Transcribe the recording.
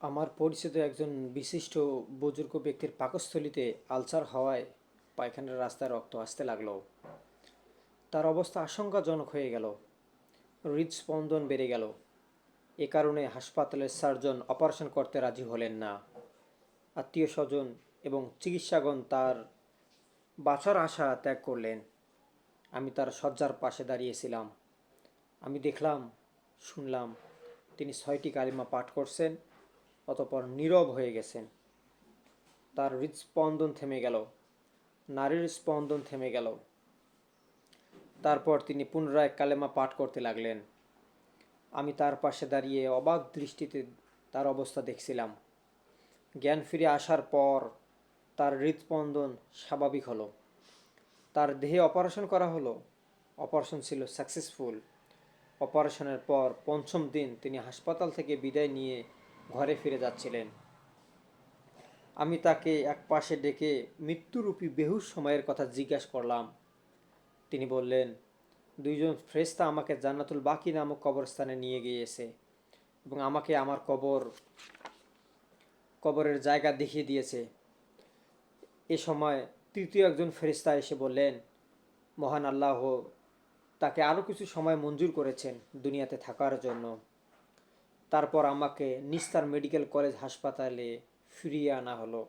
আমার পরিচিত একজন বিশিষ্ট বুজুর্গ ব্যক্তির পাকস্থলীতে আলসার হওয়ায় পায়খানার রাস্তায় রক্ত আসতে লাগল। তার অবস্থা আশঙ্কাজনক হয়ে গেল। হৃদস্পন্দন বেড়ে গেল। এ কারণে হাসপাতালের সার্জন অপারেশন করতে রাজি হলেন না। আত্মীয় স্বজন এবং চিকিৎসাগণ তার বাঁচার আশা ত্যাগ করলেন। আমি তার শয্যার পাশে দাঁড়িয়েছিলাম। আমি দেখলাম, শুনলাম তিনি ছয়টি কালিমা পাঠ করছেন অতপর নীরব হয়ে গেছেন। তার হৃদস্পন্দন থেমে গেল, নারীর স্পন্দন থেমে গেল। তারপর তিনি পুনরায় কালেমা পাঠ করতে লাগলেন। আমি তার পাশে দাঁড়িয়ে অবাক দৃষ্টিতে তার অবস্থা দেখছিলাম। জ্ঞান ফিরে আসার পর তার হৃদস্পন্দন স্বাভাবিক হলো। তার দেহে অপারেশন করা হলো। অপারেশন ছিল সাকসেসফুল। অপারেশনের পর পঞ্চম দিন তিনি হাসপাতাল থেকে বিদায় নিয়ে ঘরে ফিরে যাচ্ছিলেন। আমি তাকে এক পাশে ডেকে মৃত্যুরূপী বেহুশ সময়ের কথা জিজ্ঞাসা করলাম। তিনি বললেন, দুইজন ফ্রেস্তা আমাকে জান্নাতুল বাকি নামক কবরস্থানে নিয়ে গিয়েছে এবং আমাকে আমার কবর, কবরের জায়গা দেখিয়ে দিয়েছে। এ সময় তৃতীয় একজন ফেরিস্তা এসে বললেন, মহান আল্লাহ তাকে আরও কিছু সময় মঞ্জুর করেছেন দুনিয়াতে থাকার জন্য। তারপর আমাকে নিস্তার মেডিকেল কলেজ হাসপাতালে ফিরিয়ে আনা হলো।